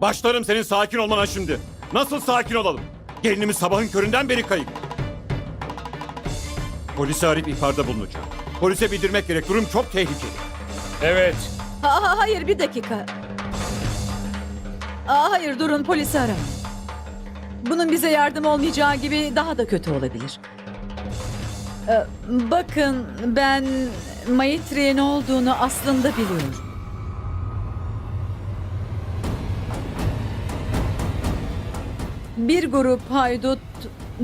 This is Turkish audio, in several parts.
Başlarım senin sakin olmana şimdi. Nasıl sakin olalım? Gelinimiz sabahın köründen beri kayıp. Polisi arayıp ihbarda bulunacağım. Polise bildirmek gerek. Durum çok tehlikeli. Evet. Aa, hayır bir dakika. Aa, hayır durun polisi ara. Bunun bize yardım olmayacağı gibi daha da kötü olabilir. Ee, bakın ben Maitri'ye ne olduğunu aslında biliyorum. Bir grup haydut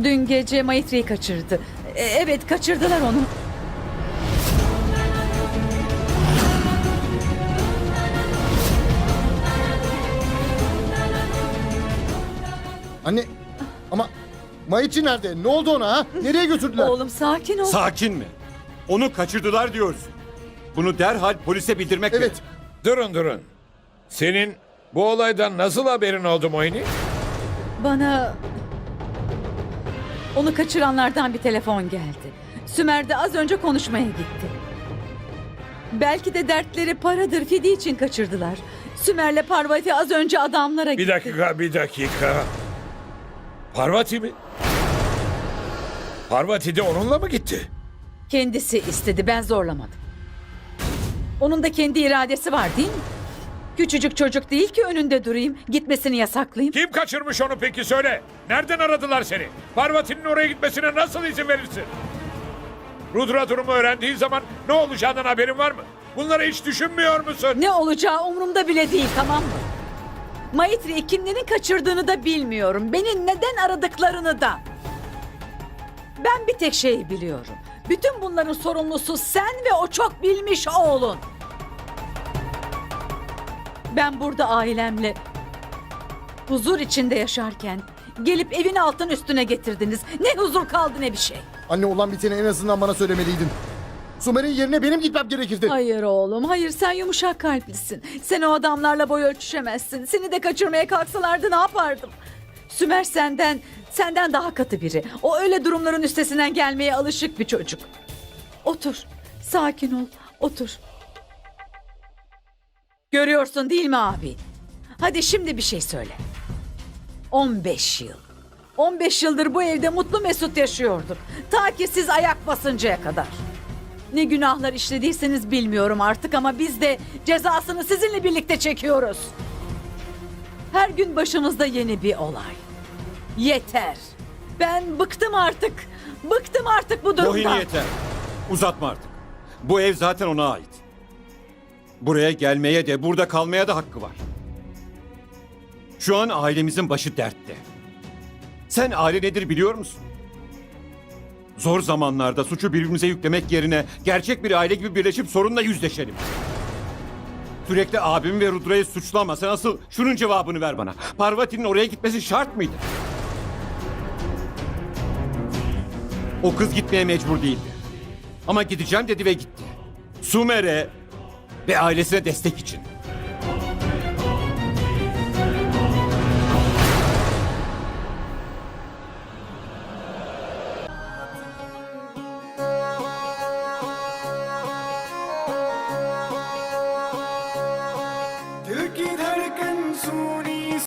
dün gece Maitri'yi kaçırdı. E, Evet kaçırdılar onu. Anne ama Mayiçi nerede? Ne oldu ona ha? Nereye götürdüler? Oğlum sakin ol. Sakin mi? Onu kaçırdılar diyorsun. Bunu derhal polise bildirmek Evet. Durun durun. Senin bu olaydan nasıl haberin oldu Moyni? Bana onu kaçıranlardan bir telefon geldi. Sümer de az önce konuşmaya gitti. Belki de dertleri paradır fidye için kaçırdılar. Sümer'le Parvati az önce adamlara gitti. Bir dakika, bir dakika. Parvati mi? Parvati de onunla mı gitti? Kendisi istedi ben zorlamadım. Onun da kendi iradesi var değil mi? Küçücük çocuk değil ki önünde durayım. Gitmesini yasaklayayım. Kim kaçırmış onu peki söyle. Nereden aradılar seni? Parvati'nin oraya gitmesine nasıl izin verirsin? Rudra durumu öğrendiği zaman ne olacağından haberin var mı? Bunları hiç düşünmüyor musun? Ne olacağı umurumda bile değil tamam mı? Maitri'yi kimlerin kaçırdığını da bilmiyorum. Beni neden aradıklarını da. Ben bir tek şeyi biliyorum. Bütün bunların sorumlusu sen ve o çok bilmiş oğlun. Ben burada ailemle huzur içinde yaşarken gelip evin altın üstüne getirdiniz. Ne huzur kaldı ne bir şey. Anne olan biteni en azından bana söylemeliydin. Sumer'in yerine benim gitmem gerekirdi. Hayır oğlum, hayır sen yumuşak kalplisin. Sen o adamlarla boy ölçüşemezsin. Seni de kaçırmaya kalksalardı ne yapardım? Sümer senden, senden daha katı biri. O öyle durumların üstesinden gelmeye alışık bir çocuk. Otur, sakin ol, otur. Görüyorsun değil mi abi? Hadi şimdi bir şey söyle. 15 yıl. 15 yıldır bu evde mutlu mesut yaşıyorduk. Ta ki siz ayak basıncaya kadar. Ne günahlar işlediyseniz bilmiyorum artık ama biz de cezasını sizinle birlikte çekiyoruz. Her gün başımızda yeni bir olay. Yeter. Ben bıktım artık. Bıktım artık bu durumdan. Mohini yeter. Uzatma artık. Bu ev zaten ona ait. Buraya gelmeye de burada kalmaya da hakkı var. Şu an ailemizin başı dertte. Sen aile nedir biliyor musun? Zor zamanlarda suçu birbirimize yüklemek yerine gerçek bir aile gibi birleşip sorunla yüzleşelim. Sürekli abimi ve Rudra'yı suçlama. Sen asıl şunun cevabını ver bana. Parvati'nin oraya gitmesi şart mıydı? O kız gitmeye mecbur değildi. Ama gideceğim dedi ve gitti. Sumer'e ve ailesine destek için.